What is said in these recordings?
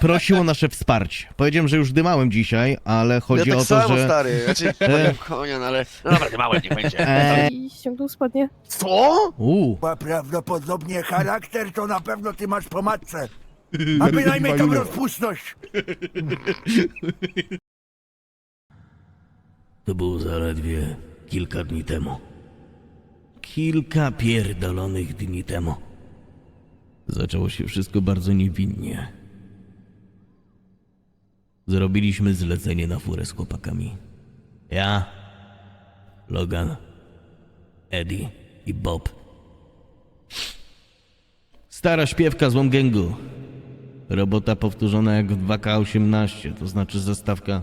prosił o nasze wsparcie. Powiedziałem, że już dymałem dzisiaj, ale chodzi ja tak o to, samo, że... stary. Znaczy, E. konia, no ale... No dobra, małem, niech będzie. E, I ściągnął spodnie. Co? uu, Ma prawdopodobnie charakter, to na pewno ty masz po matce. A bynajmniej tą rozpustność. To było zaledwie kilka dni temu. Kilka pierdolonych dni temu. Zaczęło się wszystko bardzo niewinnie. Zrobiliśmy zlecenie na furę z chłopakami. Ja, Logan, Eddie i Bob. Stara śpiewka z Łomgęgu. Robota powtórzona jak w 2K18, to znaczy zestawka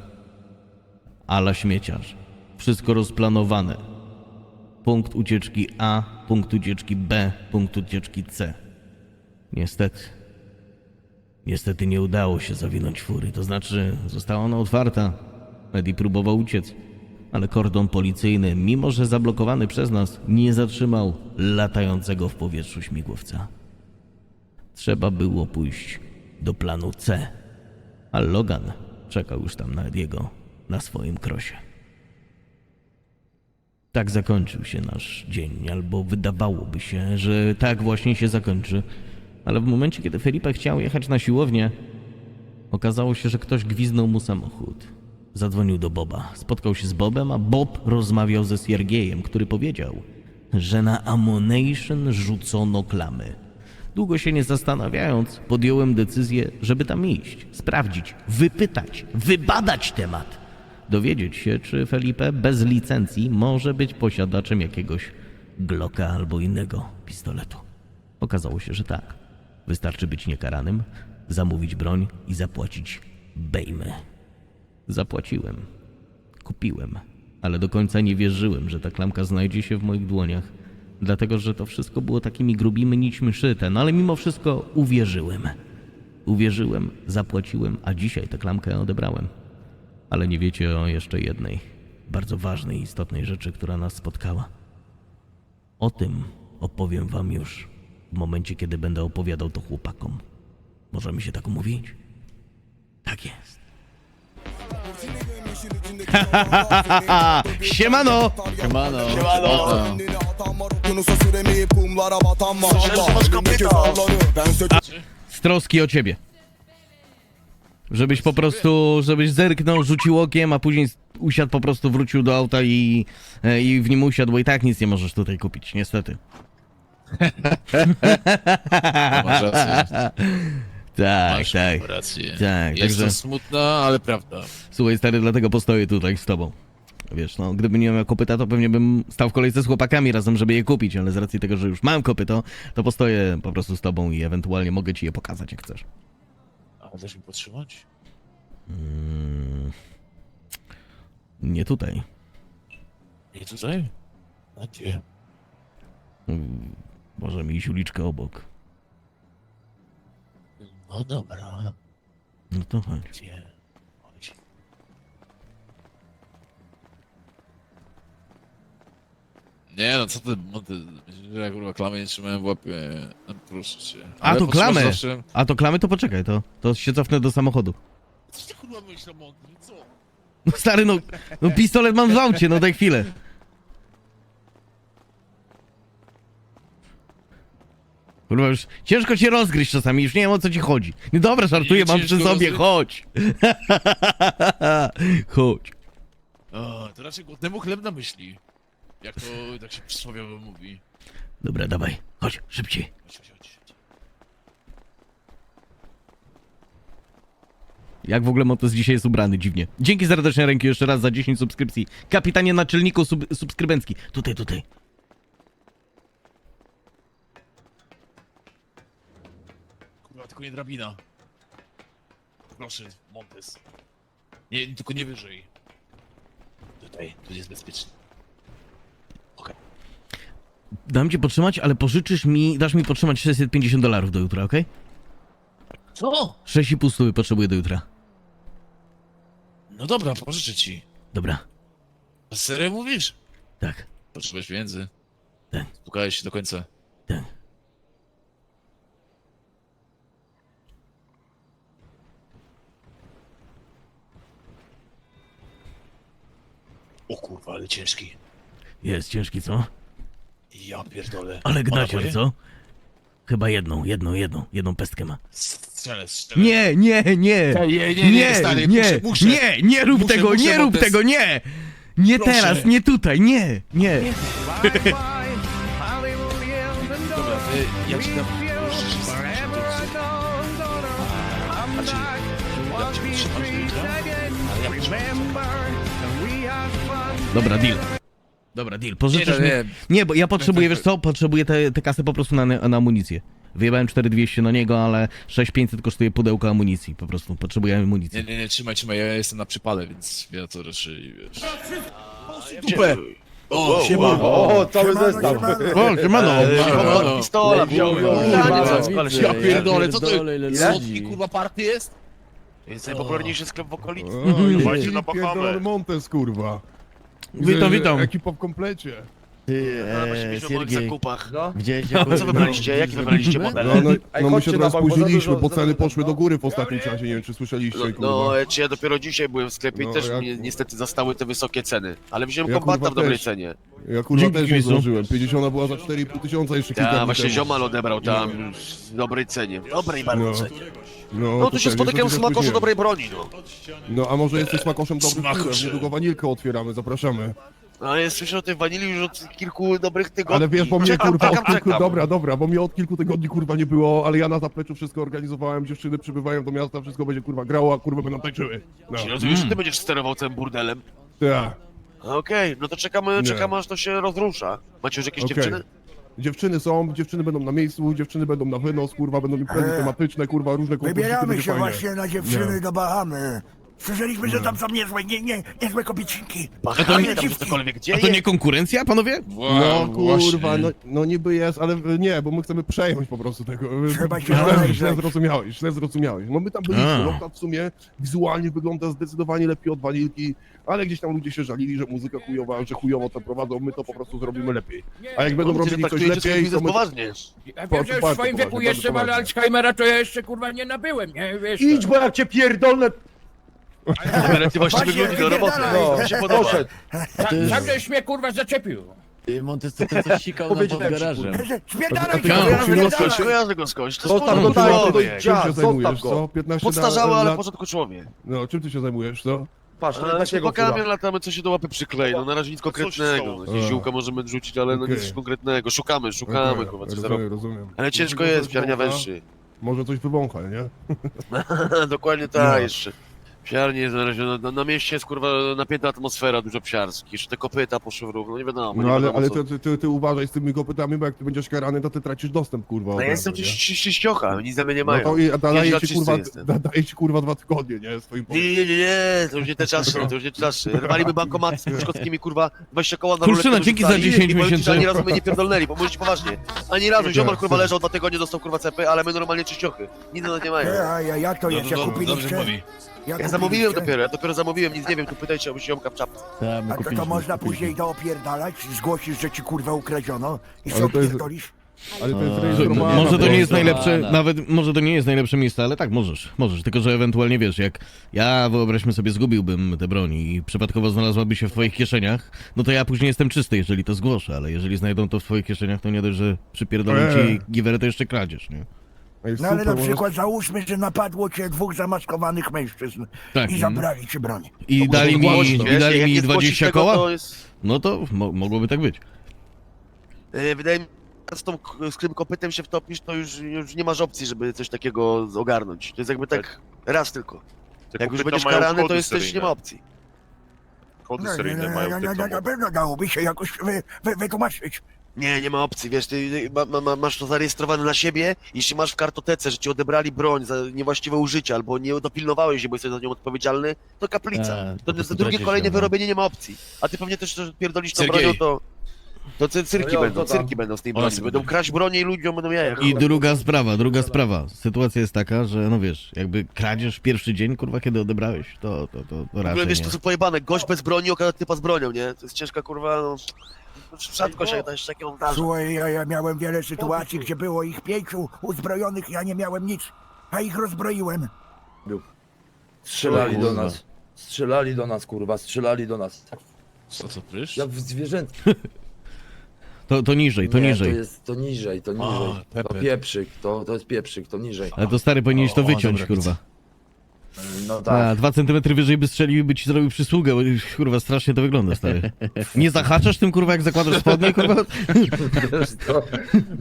ala śmieciarz. Wszystko rozplanowane. Punkt ucieczki A, punkt ucieczki B, punkt ucieczki C. Niestety. Niestety nie udało się zawinąć fury, to znaczy została ona otwarta. Eddie próbował uciec, ale kordon policyjny, mimo że zablokowany przez nas, nie zatrzymał latającego w powietrzu śmigłowca. Trzeba było pójść do planu C, a Logan czekał już tam na Ediego na swoim krosie. Tak zakończył się nasz dzień, albo wydawałoby się, że tak właśnie się zakończy. Ale w momencie, kiedy Felipe chciał jechać na siłownię, okazało się, że ktoś gwiznął mu samochód. Zadzwonił do Boba, spotkał się z Bobem, a Bob rozmawiał ze Siergiejem, który powiedział, że na Ammonation rzucono klamy. Długo się nie zastanawiając, podjąłem decyzję, żeby tam iść, sprawdzić, wypytać, wybadać temat. Dowiedzieć się, czy Felipe bez licencji może być posiadaczem jakiegoś Glocka albo innego pistoletu. Okazało się, że tak. Wystarczy być niekaranym, zamówić broń i zapłacić bejmy. Zapłaciłem. Kupiłem. Ale do końca nie wierzyłem, że ta klamka znajdzie się w moich dłoniach. Dlatego, że to wszystko było takimi grubimi nićmi szyte. No ale mimo wszystko uwierzyłem. Uwierzyłem, zapłaciłem, a dzisiaj tę klamkę odebrałem. Ale nie wiecie o jeszcze jednej, bardzo ważnej istotnej rzeczy, która nas spotkała. O tym opowiem wam już w momencie, kiedy będę opowiadał to chłopakom. Możemy się tak umówić? Tak jest. Siemano! Siemano. Siemano. Z troski o ciebie. Żebyś po prostu, żebyś zerknął, rzucił okiem, a później usiadł po prostu, wrócił do auta i, e, i w nim usiadł, bo i tak nic nie możesz tutaj kupić, niestety. Masz rację. Tak, Masz tak. rację. Tak, Jest także- to smutna, ale prawda. Słuchaj, stary, dlatego postoję tutaj z tobą. Wiesz, no, gdybym nie miał kopyta, to pewnie bym stał w kolejce z chłopakami razem, żeby je kupić, ale z racji tego, że już mam kopyto, to postoję po prostu z tobą i ewentualnie mogę ci je pokazać, jak chcesz. A dasz mi podtrzymać? Mm, nie tutaj. Nie tutaj? A gdzie? Mm, Możemy iść uliczkę obok. No dobra. No to chodź. Gdzie? Chodź. Nie no, co ty, no ty, myślisz, że ja kurwa klamę nie trzymałem w łapie, no, proszę cię. A, to klamę. Zawsze... A to klamy, to poczekaj, to, to się cofnę do samochodu. Co ty kurwa myślisz o co? No stary, no, no pistolet mam w aucie, no daj chwilę. Kurwa, już ciężko cię rozgryźć czasami, już nie wiem o co ci chodzi. No dobra, żartuję, mam przy ciężko sobie, rozgry- chodź. chodź. O, to raczej głodnemu chleb na myśli. Jak to tak się przysłowiowo mówi. Dobra, dawaj, chodź, szybciej. Chodź, chodź, chodź. Jak w ogóle Montes dzisiaj jest ubrany dziwnie. Dzięki serdeczne ręki jeszcze raz za 10 subskrypcji. Kapitanie naczelniku sub subskrybencki. Tutaj, tutaj. Nie drabina. Proszę, Montes. Nie, tylko nie wyżej. Tutaj, tu jest bezpiecznie. Dam ci potrzymać, ale pożyczysz mi, dasz mi potrzymać 650 dolarów do jutra, okej? Co? 6,5 stówy potrzebuję do jutra. No dobra, pożyczę ci. Dobra, Serio mówisz? tak, Potrzebujesz pieniędzy? Tak. Spukałeś się do końca. tak. O kurwa, ale ciężki. Jest ciężki, co? Ja pierdolę. Ale gnacior, co? Chyba jedną, jedną, jedną, jedną pestkę ma. Strzelę, strzelę. Nie, nie, nie! Nie, nie, nie, nie, stary, nie, muszę, muszę. nie, nie rób Muszę, tego, muszę, nie bo rób to jest- tego, nie! Nie Proszę. teraz, nie tutaj, nie, nie. Dobra, ja ci dam... Znaczy, ja cię trzymam do jutra, ale ja muszę... Dobra, deal. Dobra, deal. Pożyczysz Nie, mi... nie. Nie, bo ja potrzebuję, wiesz co? Potrzebuję te, te kasy po prostu na, na amunicję. Wyjebałem 4200 na niego, ale 6500 kosztuje pudełko amunicji. Po prostu potrzebuję amunicji. Nie, nie, nie, trzymaj, trzymaj, ja jestem na przypale, więc ja to raczej, wiesz... Dupę. O, siema. O, cały Siemano, zestaw. siemano. O, siemano. Siemano. Pistola wziął. Ja pierdolę, co to Ile? Słodki kurwa party jest? Jest najpopularniejszy sklep w okolicy. Dawajcie na Bahamę. Montes, kurwa. Witam, witam. Ekipa w komplecie. Ty, Zamiast e, mieć w małych Siergiej, zakupach. no? gdzieś Co wybraliście? Jaki wybraliście No, model? no, Ej, no my chodźcie się na teraz bank, bo za spóźniliśmy, dużo- bo za ceny dużo- poszły do góry w ostatnim czasie, nie wiem czy słyszeliście, No, kurwa. no czy ja dopiero dzisiaj byłem w sklepie i No, też jak- mnie niestety zastały te wysokie ceny. Ale wziąłem Ja, kombata kurwa, w dobrej też. cenie. Ja kurwa Dzięki, też nie zdążyłem, 50 była za 4,5 tysiąca jeszcze kilka Ja dni właśnie temu. ziomal odebrał tam w dobrej cenie. Dobrej bardzo No. cenie. No, No tu się spotykam z to makoszu spóźniłem. dobrej broni, no. No, a może jesteś smakoszem dobrych Smakosze. piwem, niedługo wanilkę otwieramy, zapraszamy. No ale słyszę o tej wanilii już od kilku dobrych tygodni. Ale wiesz, bo mnie Czekam, kurwa czekam, od kilku, czekam. dobra, dobra, bo mnie od kilku tygodni kurwa nie było, ale ja na zapleczu wszystko organizowałem, dziewczyny przybywają do miasta, wszystko będzie kurwa grało, a kurwa będą tańczyły. No, Czyli rozumiesz, że ty będziesz sterował tym burdelem? tak. Okej, no to czekamy, Nie. czekamy aż to się rozrusza. Macie już jakieś Okej. dziewczyny? Dziewczyny są, dziewczyny będą na miejscu, dziewczyny będą na wynos, kurwa, będą imprezy Eee. tematyczne, kurwa, różne konkursy, to Wybieramy będzie się fajnie. właśnie na dziewczyny do Bahamy. Słyszeliśmy, że tam są niezłe, nie, nie, niezłe kobiecinki. Bahamy tam dziwki. cokolwiek dzieje? A to nie konkurencja, panowie? No kurwa, no, no niby jest, ale nie, bo my chcemy przejąć po prostu tego. Trzeba się źle, rozejrzeć. źle zrozumiałeś, źle zrozumiałeś. No my tam byliśmy, A. no tam w sumie wizualnie wygląda zdecydowanie lepiej od wanilki, ale gdzieś tam ludzie się żalili, że muzyka chujowa, że chujowo to prowadzą, my to po prostu zrobimy lepiej. A jak będą robili coś traktujecie swój lepiej, to my... poważnie. Ja Po- wiem, że już w bardzo swoim poważnie, wieku bardzo jestem, ale poważnie. Alzheimera to ja jeszcze kurwa nie nabyłem, nie? Wiesz Idź, to. bo jak cię pierdolę, Ale ty właściwie Właśnie, ludzi do roboty. no, Mi się podoba. poszedł. Sam, sam żeś mnie kurwa zaczepił. Ty, Montes, to ten coś sikał nam pod Powiedziałem ci, garażem. Spierdalaj się, ty- go rozkosz- skądś, spierdalaj. kojarzę go skądś. To Zostaw jest go porządku to człowiek. idź. Czym się zostaw zajmujesz, go. co? 15 Podstarzały, ale w lat... porządku człowiek. No, czym ty się zajmujesz, co? Patrz, to Ale z takiego chłopakami kurwa. latamy, co się do łapy przyklei. No na razie nic konkretnego. No, jakieś A. ziółka możemy rzucić, ale no Okej. nic konkretnego. Szukamy, szukamy, Okej, kurwa, coś rozumiem, zarobić. rozumiem. Ale ciężko Może jest, coś psiarnia wącha? węższy. Może coś wywącha, nie? Dokładnie tak, No. jeszcze. Psiarnie jest na razie, na, mieście jest kurwa napięta atmosfera, dużo psiarskich. Jeszcze te kopyta poszły w ruch, no nie wiadomo, nie No ale, wiadomo ale co. ty, ty, ty, ty uważaj z tymi kopytami, bo jak ty będziesz karany, to ty tracisz dostęp, kurwa. No ja jestem nie? czyś- czyściocha, oni za mnie nie No mają. to i, a daje ci, kurwa, da, daje ci kurwa dwa tygodnie, nie? Swoim Nie, nie, nie, nie, to już nie te czasy, to już nie te czasy. Rwaliby bankomaty z Pruszkowskimi, kurwa, 20 koła na Kulszyna, ruletkę dzięki za wyrzucali 10 i powiem ci, że miesięcy. Ani razu my nie pierdolnęli, bo mówić poważnie. Ani razu, ziomal kurwa leżał dwa tygodnie, dostał kurwa cepy, ale my normalnie czyściochy. Nic na nie mają. Ja, ja, jak to No, jest, no, ja no, dobrze mówi. Ja zamówiłem dopiero, ja dopiero zamówiłem, nic nie wiem, tu pytajcie o ziomka w czapce. Tak, my A to, to kupiliśmy. można później to opierdalać, zgłosisz, że ci kurwa ukradziono i Ale co to jest- pierdolisz? Ale to jest rejestrowane. Może to nie jest najlepsze, nawet może to nie jest najlepsze miejsce, ale tak możesz, możesz, tylko że ewentualnie wiesz, jak ja wyobraźmy sobie zgubiłbym te broni i przypadkowo znalazłaby się w twoich kieszeniach, no to ja później jestem czysty, jeżeli to zgłoszę, ale jeżeli znajdą to w twoich kieszeniach, to nie dość, że przypierdolą ci Eee. giwerę, to jeszcze kradzież, nie? Ej, No ale super, na może- przykład załóżmy, że napadło cię dwóch zamaskowanych mężczyzn Tak. i zabrali ci broń. I dali mi, Głośno, i wiesz, dali jak mi nie zgłosisz 20 tego, koła, To jest... no to mo mogłoby tak być. E, Wydaje mi się, że z, tą, z tym kopytem się wtopisz, to już, już nie masz opcji, żeby coś takiego ogarnąć. To jest jakby tak raz tylko. Jak już będziesz karany, to jest też nie ma opcji. Kody No, seryjne no, mają no, no, tych no, na domach. pewno dałoby się jakoś wy, wy, wytłumaczyć. Nie, nie ma opcji, wiesz, ty ma, ma, ma, masz to zarejestrowane na siebie, jeśli masz w kartotece, że ci odebrali broń za niewłaściwe użycie, albo nie dopilnowałeś jej, bo jesteś za nią odpowiedzialny, to kaplica. Po to to drugie kolejne no. wyrobienie nie ma opcji. A ty pewnie też że pierdolisz tą bronią, to... To cy- cyrki No będą, to cyrki będą z tej broni. się Będą kraść bronię i ludziom będą jaja. I druga sprawa, druga sprawa. Sytuacja jest taka, że no wiesz, jakby kradzież pierwszy dzień, kurwa, kiedy odebrałeś, to, to, to, to W ogóle raczej wiesz, nie. to są pojebane. Gość bez broni, okazja typa z bronią, nie? To jest ciężka kurwa, no... Rzadko się to jeszcze takiego zdarza. Słuchaj, ja, ja miałem wiele sytuacji, gdzie było ich pięciu uzbrojonych, ja nie miałem nic, a ich rozbroiłem. Strzelali O do kurwa. nas. Strzelali do nas, kurwa, strzelali do nas. Co to prysz? Ja w zwierzęt. To, to niżej, to nie, niżej. To jest to niżej, to niżej. To pieprzyk, to, to jest pieprzyk, to niżej. Ale to stary powinieneś to O, wyciąć, dobra, kurwa. No A, tak. dwa centymetry wyżej by strzelił i by ci zrobił przysługę, bo kurwa strasznie to wygląda, stary. Nie zahaczasz tym, kurwa, jak zakładasz spodnie, kurwa? Wiesz co?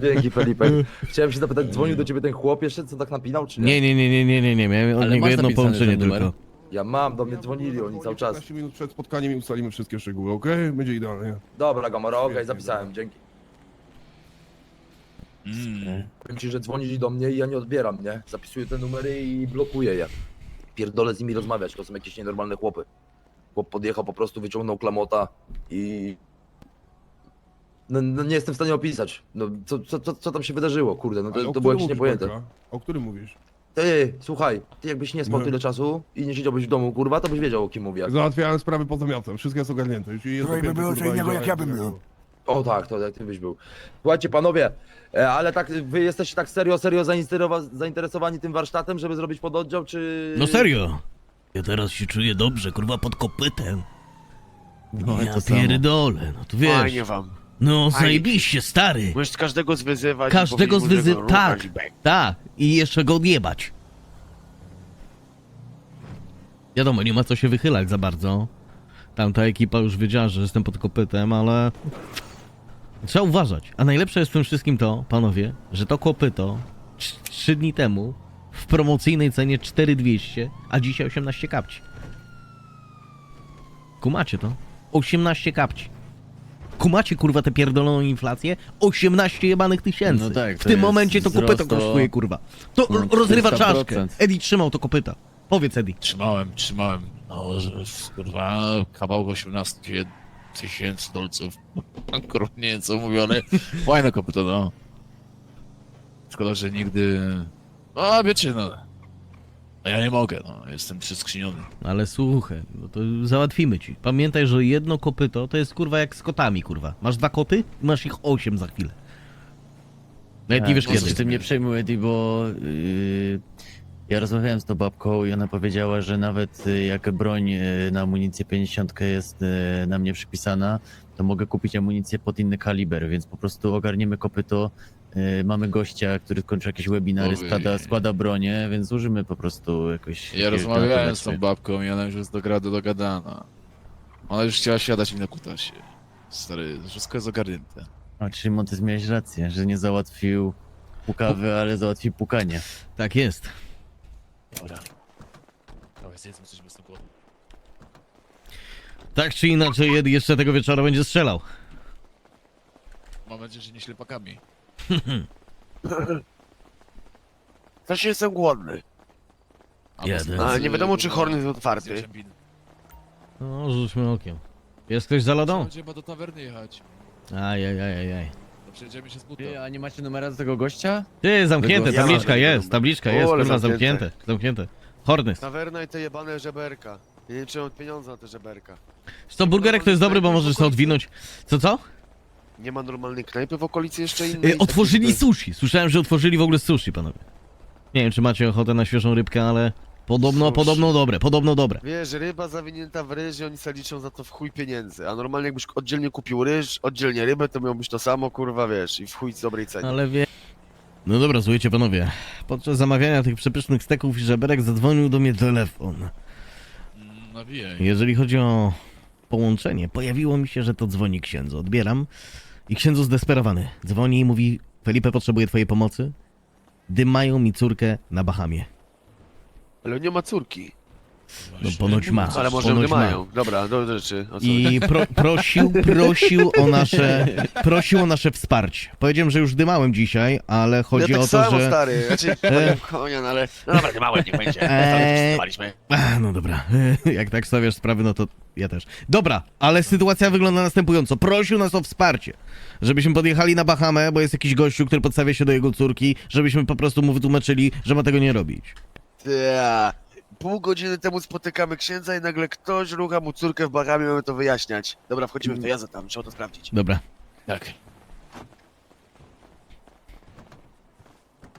Dzięki Felipe. Chciałem się zapytać, dzwonił do ciebie ten chłop jeszcze, co tak napinał, czy nie? Nie, nie, nie, nie, nie, nie, nie, miałem od Ale niego masz jedno napisany połączenie ten numer? tylko. Ja mam, do mnie dzwonili oni cały czas. 15 minut przed spotkaniem i ustalimy wszystkie szczegóły, okej? Będzie idealnie. Dobra, Gamora, okej, zapisałem, dzięki. Mm. Powiem ci, że dzwonili do mnie i ja nie odbieram, nie? Zapisuję te numery i blokuję je. Pierdolę z nimi rozmawiać, to są jakieś nienormalne chłopy. Chłop podjechał, po prostu wyciągnął klamota i... No, no nie jestem w stanie opisać. No co, co, co, co tam się wydarzyło, kurde, no Ale to, o to było którym jakieś mówisz, niepojęte. O którym mówisz? Ty, słuchaj, ty jakbyś nie spał No. tyle czasu i nie siedziałbyś w domu, kurwa, to byś wiedział o kim mówię. Załatwiałem sprawy poza miastem, wszystko jest ogarnięte. Już jest Słuchaj, by było co kurwa, innego, jak ja bym był. O tak, to jak ty byś był. Słuchajcie panowie, e, ale tak wy jesteście tak serio, serio zainteresowa- zainteresowani tym warsztatem, żeby zrobić pododdział, czy... No serio. Ja teraz się czuję dobrze, kurwa, pod kopytem. No, ja pierdolę, no to wiesz. Fajnie wam. No Fajnie. zajebiście, stary. Możesz każdego zwyzywać. i Każdego mu, zwyzy... go Tak, ruchać i tak. I jeszcze go odjebać. Wiadomo, nie ma co się wychylać za bardzo. Tamta ekipa już wiedziała, że jestem pod kopytem, ale... Trzeba uważać. A najlepsze jest w tym wszystkim to, panowie, że to kopyto trz- trzy dni temu w promocyjnej cenie 4200, a dzisiaj 18 kapci. Kumacie to? 18 kapci. Kumacie kurwa tę pierdoloną inflację? 18 jebanych tysięcy. No tak, w tym momencie to kopyto wzrost o- kosztuje kurwa. To no, rozrywa 400%. czaszkę. Eddie trzymał to kopyta. Powiedz Eddie. Trzymałem, trzymałem. No, że kurwa, kawał 18 tysięcy dolców. Kurwa, nie wiem co mówię, ale fajne kopyto, no. Szkoda, że nigdy... No, wiecie, no. No ja nie mogę, no. Jestem przyskrzyniony. Ale słuchaj, no to załatwimy ci. Pamiętaj, że jedno kopyto to jest kurwa jak z kotami kurwa. Masz dwa koty? Masz ich osiem za chwilę. Nawet nie wiesz no kiedy. coś Ty mnie przejmuj, Eddie, bo yy, ja rozmawiałem z tą babką i ona powiedziała, że nawet y, jak broń y, na amunicję 50 jest y, na mnie przypisana, to mogę kupić amunicję pod inny kaliber, więc po prostu ogarniemy kopyto. y, Mamy gościa, który skończył jakieś webinary, Ojej. składa, składa bronię, więc użymy po prostu jakoś... Ja jakiegoś rozmawiałem z tą babką i ona już jest do gradu dogadana. Ona już chciała siadać mi na kutasie. Stary, wszystko jest ogarnięte. A, czyli Montes miałeś rację, że nie załatwił pukawy, ale załatwił pukanie. Tak jest. Dobra. Dawaj, zjedzmy coś bez tego. Tak czy inaczej, Eddie jeszcze tego wieczora będzie strzelał. Mam nadzieję, że nie ślepakami. Też jestem głodny. A Jeden. może- A, nie wiadomo, czy horny jest otwarty. No, rzućmy okiem. Jest ktoś za lodą? Trzeba do tawerny jechać. Ajajajajaj. To Przejdziemy się z buta. Ty, a nie macie numera do tego gościa? Ty, zamknięte, Ja mam tabliczka tego jest, tabliczka jest, kurwa, zamknięte. zamknięte, zamknięte. Hornys. Tawerna i te jebane żeberka. Ja nie wiem, czy mam pieniądze na te żeberka. Co, burgerek to jest dobry, bo możesz sobie odwinąć. Co, co? Nie ma normalnej knajpy w okolicy jeszcze innej? Y, otworzyli Takiej- sushi. Słyszałem, że otworzyli w ogóle sushi, panowie. Nie wiem, czy macie ochotę na świeżą rybkę, ale podobno, podobno dobre, podobno dobre. Wiesz, ryba zawinięta w ryż i oni sobie liczą za to w chuj pieniędzy. A normalnie jakbyś oddzielnie kupił ryż, oddzielnie rybę, to miałbyś to samo, kurwa, wiesz, i w chuj z dobrej cenie. Ale wie... No dobra, słuchajcie panowie. Podczas zamawiania tych przepysznych steków i żeberek zadzwonił do mnie telefon. Nawijaj. Jeżeli chodzi o połączenie, pojawiło mi się, że to dzwoni księdzu. Odbieram i księdzu zdesperowany. Dzwoni i mówi, Felipe potrzebuje twojej pomocy. Dymają mi córkę na Bahamie. Ale nie ma córki. No ponoć ma. Ale może ponoć ją ma. mają. Dobra, do rzeczy. O co? I pro, prosił, prosił o nasze, prosił o nasze wsparcie. Powiedziałem, że już dymałem dzisiaj, ale chodzi ja tak o to, samo, że... stary. Znaczy, E. konia, ale... No dobra, małe niech będzie. Eee. No dobra, jak tak stawiasz sprawy, no to ja też. Dobra, ale sytuacja wygląda następująco. Prosił nas o wsparcie, żebyśmy podjechali na Bahamę, bo jest jakiś gościu, który podstawia się do jego córki, żebyśmy po prostu mu wytłumaczyli, że ma tego nie robić. Ja. Pół godziny temu spotykamy księdza i nagle ktoś rucha mu córkę w Bahamie, mamy to wyjaśniać. Dobra, wchodzimy w to, ja za tam, trzeba to sprawdzić. Dobra. Tak.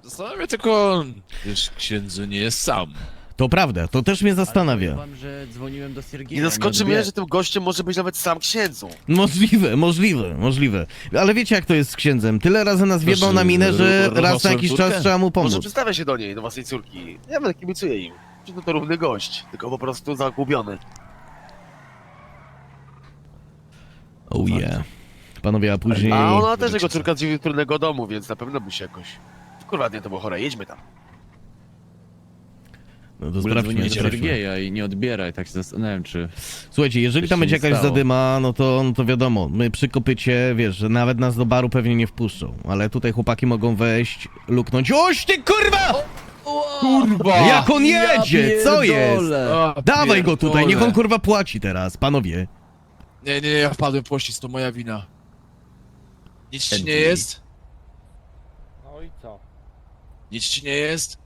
Zastanawia tylko, wiesz, księdzu nie jest sam. To prawda, to też mnie zastanawia. Ale powiem wam, że dzwoniłem do Siergieja. I zaskoczy nie mnie, że tym gościem może być nawet sam księdzu. Możliwe, możliwe, możliwe. Ale wiecie jak to jest z księdzem? Tyle razy nas wjebał na minę, że Proszę, raz na jakiś córkę? czas trzeba mu Może pomóc. przedstawia się do niej, do własnej córki. Ja będę kibicuję im. Czy to, to równy gość, tylko po prostu zagubiony. Oh yeah. Panowie, a później... A ona też jego córka z trudnego domu, więc na pewno by się jakoś... Kurwa, nie, to było chore, jedźmy tam. No to sprawdźmy. Siergieja i nie odbiera i tak się zastanawiam, czy... Słuchajcie, jeżeli tam będzie jakaś stało. zadyma, no to, no to wiadomo, my przy kopycie, wiesz, że nawet nas do baru pewnie nie wpuszczą, ale tutaj chłopaki mogą wejść, luknąć. Oś ty kurwa! Kurwa! Jak on jedzie, co jest? A, Dawaj go tutaj, niech on kurwa płaci teraz, panowie. Nie, nie, nie, ja wpadłem w pościg, to moja wina. Nic ci nie jest? No i co? Nic ci nie jest?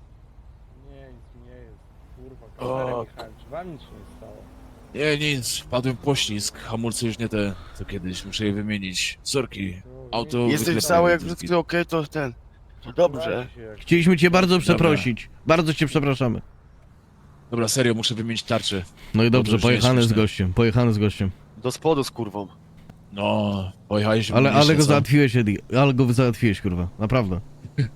Nie, nic mi nie jest. Kurwa, O. Michałowicz, wam nic się nie stało. Nie, nic, wpadłem w poślizg, hamulce już nie te, co kiedyś, muszę je wymienić. Sorki, auto... Jesteś wyklepane cały jak wszystko okej, to ten... To dobrze. Sprawdzi się jak- Chcieliśmy cię bardzo przeprosić. Bardzo cię przepraszamy. Dobra, serio, muszę wymienić tarczę. No i dobrze, pojechany z śmieszne. gościem, pojechany z gościem. Do spodu z kurwą. No, pojechaliśmy Ale, ale go załatwiłeś, Eddie. Ale go załatwiłeś, kurwa. Naprawdę.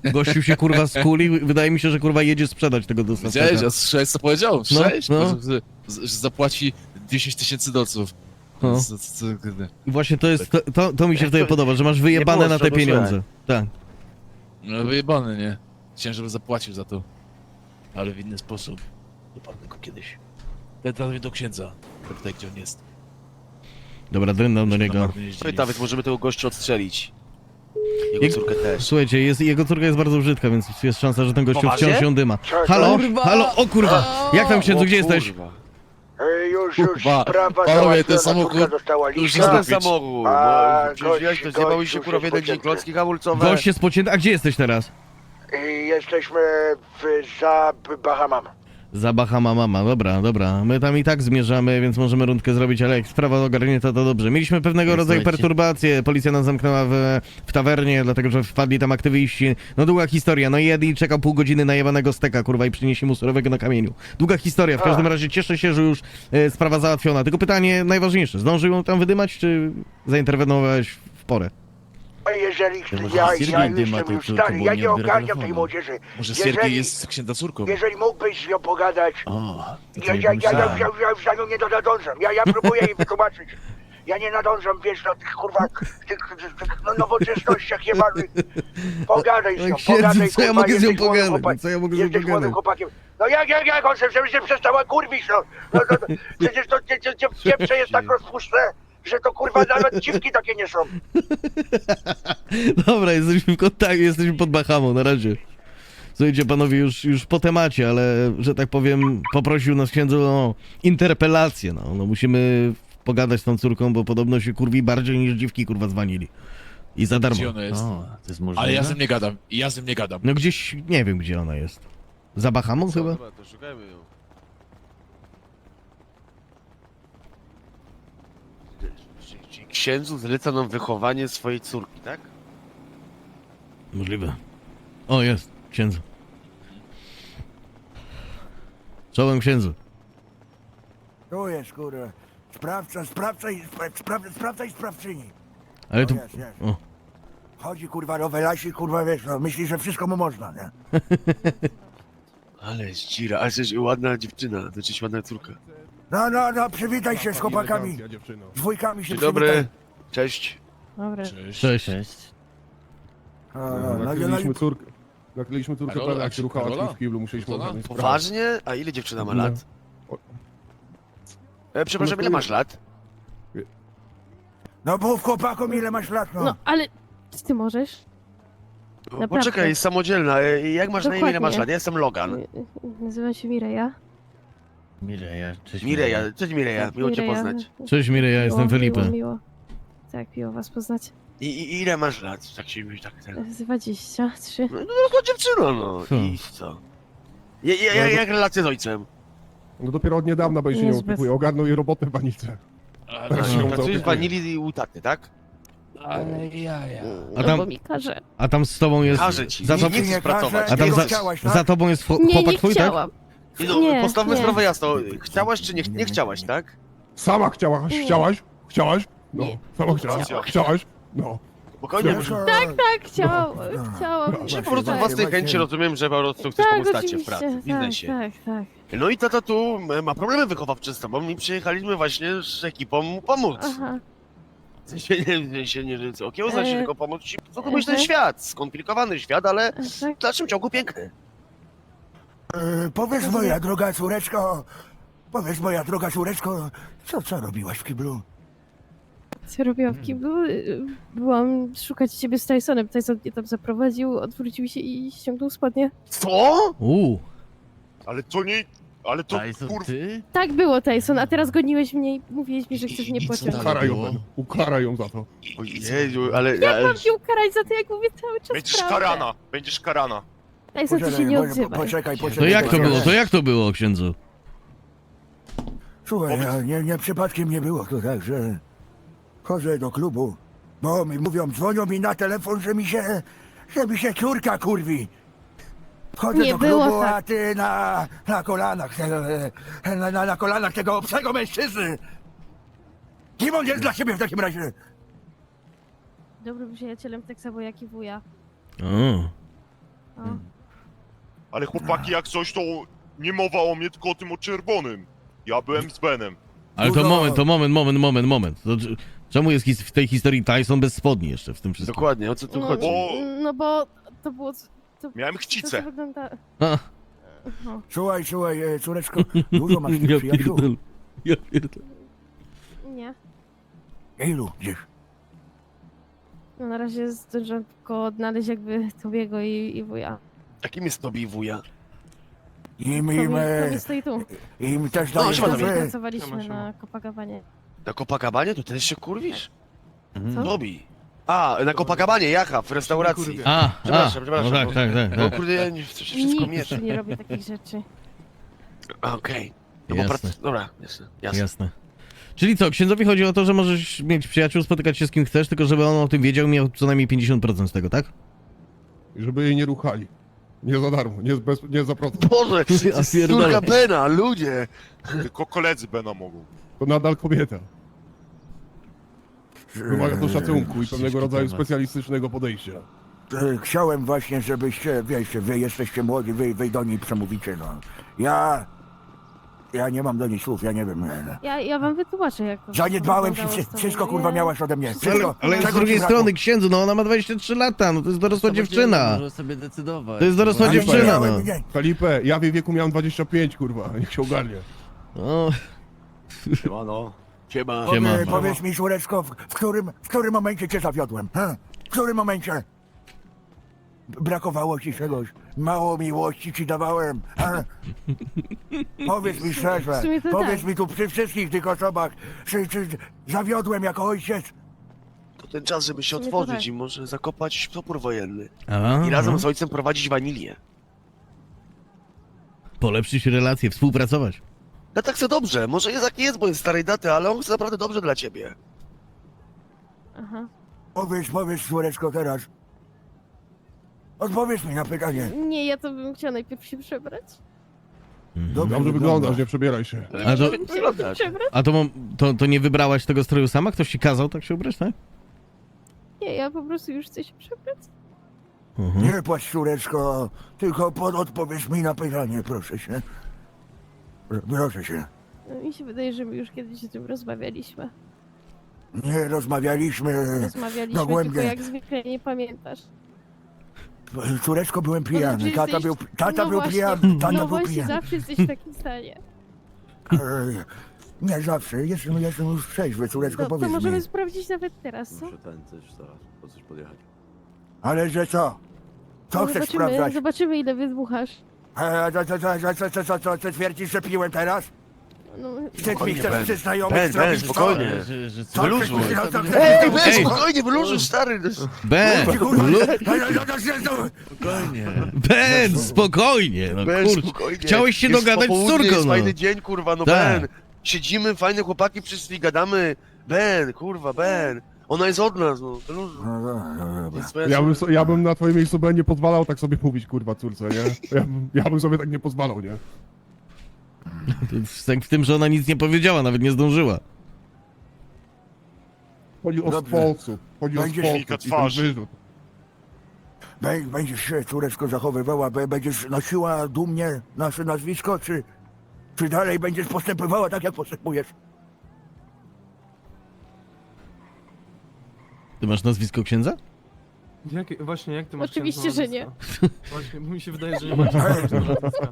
Gościu się kurwa skuli. Wydaje mi się, że kurwa jedzie sprzedać tego dostawcę. Widziałeś, a słyszałeś co powiedział? No. Że, że, że zapłaci 10 tysięcy dolców. No. Co- właśnie to jest, to, to, to mi się wtedy podoba, że masz wyjebane było, na te pieniądze. Tak. No wyjebany, nie? Chciałem, żeby zapłacił za to. Ale w inny sposób. Dopadnę go kiedyś. Ten do księdza. Tutaj, gdzie on jest. Dobra, drędam do Na niego. marne jeździli. No i nawet możemy tego gościa odstrzelić. Jego córkę też. Słuchajcie, jest, jego córka jest bardzo brzydka, więc jest szansa, że ten gościu Poważnie? wciąż ją dyma. Halo? Halo? O kurwa! Jak tam księdzu, gdzie jesteś? Ej, już, już, Kurwa, sprawa panowie, załatwiona, ten samochód córka dostała już lista. jest Co na- ten samochód? A, No, gość- to zjebały gość się już kurwa w jest jeden dzień pocięty. klocki hamulcowe. Gość jest pocięty. A gdzie jesteś teraz? I jesteśmy w, za Bahamam. Za Bahama Mama, dobra, dobra. My tam i tak zmierzamy, więc możemy rundkę zrobić, ale jak sprawa ogarnięta, to dobrze. Mieliśmy pewnego rodzaju słuchajcie. perturbacje. Policja nas zamknęła w, w tawernie, dlatego że wpadli tam aktywiści. No długa historia. No i Eddie czekał pół godziny na jebanego steka, kurwa, i przyniesie mu surowego na kamieniu. Długa historia. W każdym razie cieszę się, że już e, sprawa załatwiona. Tylko pytanie najważniejsze. Zdążył ją tam wydymać, czy zainterwenowałeś w porę? A Jeżeli może ja, Siergiej ja dyma jestem tej już córką, stary, bo ja nie nie odbiera ogarniam tej telefonu. młodzieży. Może Jeżeli- Siergiej jest księdza córką. Jeżeli mógłbyś z nią pogadać, O, to ja, nie ja, ja, ja, ja, ja już za nią nie nadążam. Ja, ja próbuję jej wytłumaczyć. Ja nie nadążam, wiesz, na tych kurwa, tych, tych, tych no, nowoczesnościach jebanych. Pogadaj z nią, księdzu, pogadaj, co ja kurwa, mogę z nią jesteś młodym pogadać? chłopakiem. Co ja mogę z nią Jesteś młodym pogadać? chłopakiem. No jak, jak, jak on żeby się przestała kurwić, no. no, no, no przecież to cie, pieprze jest tak rozpuszczone, że to kurwa nawet dziwki takie nie są. Dobra, jesteśmy w kontakcie, jesteśmy pod Bahamą, na razie. Słuchajcie, panowie, już, już po temacie, ale, że tak powiem, poprosił nas księdzu o interpelację, no. no. Musimy pogadać z tą córką, bo podobno się kurwi bardziej niż dziwki, kurwa, dzwonili. I za darmo. Gdzie ona jest? O, to jest możliwe. Ale ja z nim nie gadam. I ja z nim nie gadam. No gdzieś, nie wiem, gdzie ona jest. Za Bahamą chyba? Dobra, to szukajmy ją. Czyli- czyli Księdzu zleca nam wychowanie swojej córki, tak? Możliwe. O, jest, księdzu. Czołem księdzu. Tu jest, kurwa. Sprawca, sprawca i, spra, spra, sprawca i sprawczyni. Ale tu... jest, jest. O, Chodzi, kurwa, do Welasi, kurwa, wiesz, no, myśli, że wszystko mu można, nie? Ale zdzira, ale jesteś ładna dziewczyna, to jesteś ładna córka. No, no, no, przywitaj się z chłopakami. Elegancja, dziewczyno. Z wujkami się Dzień przywitaj. dobry, cześć. Dobra. Cześć. cześć. Cześć. No, no, no, no, Nakryliśmy no, córkę. Nakryliśmy córkę Karola, prawie jak się ruchała Karola? w kiblu, musieliśmy ogarnąć sprawę. Poważnie? A ile dziewczyna ma No. lat? E, przepraszam, ile masz lat? no mów chłopakom, ile masz lat, no. No, ale czy ty możesz? Naprawdę. Poczekaj, jest samodzielna. E, Jak masz na imię, ile masz lat? Ja jestem Logan. Y, Nazywam się Mireja. Mireja, cześć Mireja, cześć Mireja, miło cię Mireja. poznać. Cześć Mireja, ja jestem Miło, Felipe. Miło, miło. Tak, miło was poznać. I, i ile masz lat? Tak się tak ten. 23. No, no to dziewczyna, no. Hmm. I co? Ja, ja, ja, jak relacje z ojcem? No dopiero od niedawna, bo jej się nie opiekuje. Ogarnął jej robotę w Tak się ją Pracujesz w zaopiekuje. wanili u taty, tak? ale ja, ja. A No tam, bo mi każe. a tam z tobą jest... Każe ci, Za, nie, to, nie chcesz nie pracować. a tam Tego za, chciałaś, tak? za tobą jest chło- Nie, chłopak nie twój, tak? chciałam. I no, Nie, postawmy nie. sprawę jasno. Chciałaś czy nie, nie chciałaś, tak? Sama chciałaś, Nie. chciałaś, chciałaś? No, Nie. sama chciałaś, chciałaś? No. Spokojnie, Nie. może... Tak, tak, chciałam, chciałam. Czy po prostu tak. własnej chęci rozumiem, że po prostu chcesz Tak, pomóc tacie w pracy, w tak, biznesie. tak, tak. No i tata tu e, ma problemy wychowawcze z tobą i przyjechaliśmy właśnie z ekipą mu pomóc. Aha. W sensie nie, w sensie nie okiełznać się, E, tylko pomóc ci zrozumieć ten mhm. świat. Skomplikowany świat, ale tak. w dalszym ciągu piękny. E, powiedz moja droga córeczko, powiedz moja droga córeczko, co, co robiłaś w kiblu? Co robiłam w kiblu? Y, Byłam szukać ciebie z Tysonem. Tyson mnie tam zaprowadził, odwrócił się i ściągnął spodnie. Co? Uuu. Ale to nie... Ale to Tyson, kurwa... ty? Tak było, Tyson, a teraz goniłeś mnie i mówiłeś mi, że chcesz mnie I co pociągnąć. dalej? Ukaraj ją, było? Ją za to. Ojeju, ale... Jak ale... mam cię ukarać za to, jak mówię cały czas Będziesz prawdę? karana, będziesz karana. Tyson, ty się nie odzywaj. poczekaj, poczekaj. To jak to poczekaj. było? To jak to było, księdzu? Słuchaj, ja, nie, nie przypadkiem nie było to tak, że chodzę do klubu, bo mi mówią, dzwonią mi na telefon, że mi się, że mi się córka kurwi. Chodzę Nie do było klubu, tak. a ty na, na kolanach, tego, e, na, na, na kolanach tego obcego mężczyzny. Kim on jest dla siebie w takim razie? Dobrym przyjacielem tak samo jak i wuja. O. O. Ale chłopaki, jak coś, to nie mowa o mnie, tylko o tym o czerwonym. Ja byłem z Benem. Ale to moment, to moment, moment, moment, moment. To, czemu jest his- w tej historii Tyson bez spodni jeszcze w tym wszystkim? Dokładnie, o co tu No, chodzi? O! no bo to było... To, Miałem to, to chcicę. wygląda... A, No. Słuchaj, słuchaj, e, córeczko, dużo masz tych ja przyjaciół. pierdolę. Ja pierdolę. Nie. Ilu gdzieś? No na razie zdążyłam tylko odnaleźć jakby Tobiego i, i wuja. Jakim jest tobie i wuja? Im, im, e, Tobi stoi tu. im też No, dajesz siema, Razem dobry. pracowaliśmy Siema, na Copacabanie. Na Copacabanie? To też się kurwisz? Co? Tobi. A, na Copacabanie, jacha, w restauracji. A, a, Przepraszam, przepraszam, no tak, bo- tak, tak. No tak. kurde, ja nie, to się wszystko Nikt miesza. nie robi takich rzeczy. A, Okej. No bo Jasne. prac... Dobra, jasne, jasne. Jasne. Czyli co, księdzowi chodzi o to, że możesz mieć przyjaciół, spotykać się z kim chcesz, tylko żeby on o tym wiedział i miał co najmniej 50% z tego, tak? I żeby jej nie ruchali. Nie za darmo, nie, bez, nie za procent. Boże, Ja pierdolę. córka Bena, ludzie! Tylko koledzy Bena mogą. To nadal kobieta. Wymaga to szacunku i pewnego rodzaju specjalistycznego podejścia. E, Chciałem właśnie, żebyście, wiecie, wy jesteście młodzi, wy, wy do niej przemówicie, no. Ja... Ja nie mam do niej słów, ja nie wiem. e, Ja, ja wam wytłumaczę, jak to Zaniedbałem wyglądało wszy- z tobą. wszystko, Nie. kurwa, miałaś ode mnie. Ale, Wszystko. ale z Czego drugiej brakło? strony, księdzu, no ona ma 23 lata, no to jest dorosła dziewczyna. Może sobie decydować. To jest dorosła Ale dziewczyna, miałem- no. nie, Felipe, ja w jej wieku miałem 25, kurwa, niech się ogarnie. no. Siemano. Siema. Siema. Powie, powiedz mi, Szureczko, w, w, którym, w którym momencie cię zawiodłem? He? W którym momencie? Brakowało ci czegoś. Mało miłości ci dawałem. He? Powiedz mi szczerze. W sumie to Powiedz tak. mi tu przy wszystkich tych osobach, czy, czy zawiodłem jako ojciec? To ten czas, żeby się W sumie to otworzyć tak. i może zakopać topór wojenny. A, I razem no. z ojcem prowadzić wanilię. Polepszyć relacje, współpracować. No tak co dobrze, może jest jak jest, bo jest starej daty, ale on chce naprawdę dobrze dla ciebie. Aha. Powiedz, powiedz, Szureczko, teraz. Odpowiedz mi na pytanie. Nie, ja to bym chciała najpierw się przebrać. Dobrze wyglądasz, nie przebieraj się. A to, Wyglądasz. Przebrać? a to, mam- to, to nie wybrałaś tego stroju sama? Ktoś ci kazał tak się ubrać, tak? Nie, ja po prostu już chcę się przebrać. Mhm. Nie płacz, Szureczko, tylko pod odpowiedz mi na pytanie, proszę się. Pr- Proszę się. No, mi się wydaje, że my już kiedyś o tym rozmawialiśmy. Nie rozmawialiśmy Rozmawialiśmy, dogłębnie. tylko jak zwykle nie pamiętasz. Córeczko, byłem No, pijany. Tata jesteś- był, tata no był właśnie, pijany. Tata No był właśnie, pijany. zawsze jesteś w takim stanie. Ej, Nie zawsze. Jestem, jestem już trzeźwy, córeczko, No, to powiedz możemy mi. sprawdzić nawet teraz, co? ten coś zaraz, po coś podjechać. Ale że co? Co No, chcesz zobaczymy, sprawdzać? zobaczymy ile wydmuchasz. E, co, co, co, co, co, co, co, co twierdzisz, że piłem teraz? No, Chcesz mi Spokojnie, chcesz Ben. przy znajomych Ben, Ben, zrobić spokojnie. Że, że Co Wyluzuj. Ej, Ben, spokojnie, wyluzuj, stary. Ben! Lu- no, no, no, no, no, Spokojnie. Ben, spokojnie! No Ben, kurczę. spokojnie. Chciałeś się Jest dogadać z popołudnie, córką, Jest no. fajny dzień, kurwa, no Tak. Ben. Siedzimy, fajne chłopaki, wszyscy gadamy. Ben, kurwa, Ben. Ona jest od nas, no. Wyluzuj. no, no, no. Jest Ben, Ja bym, so- ja bym na twoim miejscu Ben nie pozwalał tak sobie mówić, kurwa, córce, nie? Ja, bym- ja bym sobie tak nie pozwalał, nie? Sęk w tym, że ona nic nie powiedziała, nawet nie zdążyła. Chodzi o Dobrze. sposób. Chodzi o Będziesz- sposób. Mika i ten twarzy. wyrzut. Bę- Będziesz się córeczko zachowywała, bę- będziesz nosiła dumnie nasze nazwisko, czy, czy dalej będziesz postępowała tak, jak postępujesz? Ty masz nazwisko księdza? Jak, właśnie, jak ty masz Oczywiście, księdza że nie. nazwiska? Właśnie, bo mi się wydaje, że nie masz księdza nazwiska.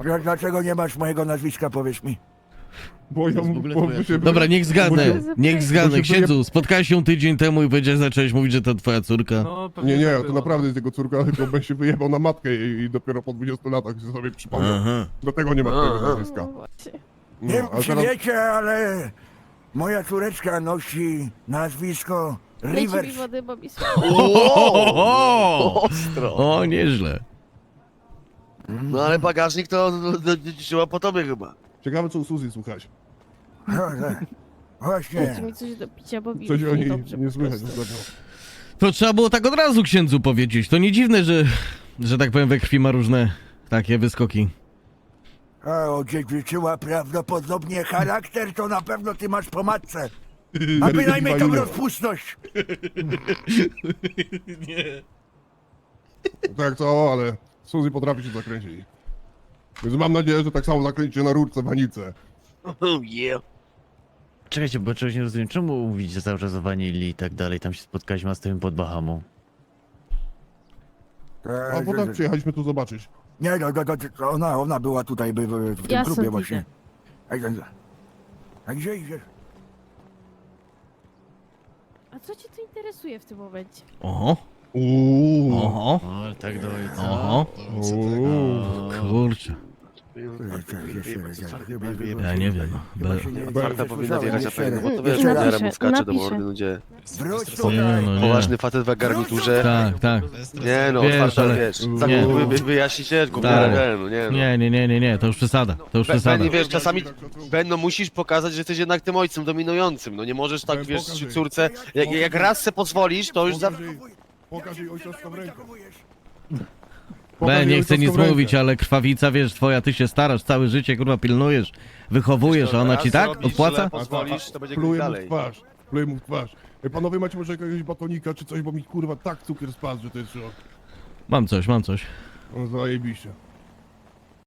Dla- Dlaczego nie masz mojego nazwiska, powiedz mi? Bo ja bo się Dobra, niech zgadnę, niech zgadnę. Księdzu, spotkałeś się tydzień temu i powiedziałeś, zacząłeś mówić, że to twoja córka. No, pewnie Nie, nie, tak to było, naprawdę jest jego córka, tylko Ben się wyjebał na matkę i, i dopiero po 20 latach się sobie przypomniał. Aha. Dlatego nie ma tego nazwiska. No właśnie. Nie wiem, a czy teraz wiecie, ale moja córeczka nosi nazwisko Mi wody, bo mi O, Ostro. o, nieźle. No ale bagażnik to no, no, trzeba po tobie chyba. ciekawe co u Suzy słuchać. No, tak. Właśnie. Mi coś do picia, bo mi Coś o niej niedobrze nie po słychać prostu. ostatnio. To trzeba było tak od razu księdzu powiedzieć. To nie dziwne, że, że tak powiem, we krwi ma różne takie wyskoki. A odziedziczyła prawdopodobnie charakter, to na pewno ty masz po matce. A bynajmniej tą rozpustność. Tak co, ale Suzy potrafi się zakręcić. Więc mam nadzieję, że tak samo zakręci się na rurce wanice. Oh yeah. Czekajcie, bo czegoś nie rozumiem. Czemu mówicie cały czas o wanilii i tak dalej? Tam się spotkaliśmy z tym pod Bahamą. A potem przyjechaliśmy tu zobaczyć. Nie, no, no, no, ona, ona była tutaj by, w, w tym Ja klubie właśnie. idę. A, a gdzie idziesz? A co cię to interesuje w tym momencie? Oho, Uuu. oho, O, ale tak do ojca. oho. Uuu. Kurczę, ja nie wiem. Be... Marta powinna wjechać na pewno, bo to wiesz, napiszę, Darem mu skacze do napiszę. mordy, gdzie? Wróć Nie, no nie. Poważny facet w garniturze. Tak, tak. Nie no, Wiesz, otwarta, ale- wiesz. Nie. Zakupy wy, wyjaśnicie, Tak. no nie no. Nie, nie, nie, nie, nie, to już przesada. To już Be- przesada. Benny, wiesz, czasami, Ben, no musisz pokazać, że jesteś jednak tym ojcem dominującym, no nie możesz tak, wiesz, pokaż jej. córce, jak, jak raz se pozwolisz, to już za... Pokaż jej, pokaż jej Be, nie chcę nic rękę. mówić, ale krwawica, wiesz, twoja, ty się starasz, całe życie, kurwa, pilnujesz, wychowujesz, a ona ci tak odpłaca? Pozwolisz, to będzie Pluję mu w dalej. twarz. Pluję mu w twarz. Ej, panowie macie może jakiegoś batonika czy coś, bo mi kurwa tak cukier spadł, że to jest szok. Mam coś, mam coś. No zajebiście.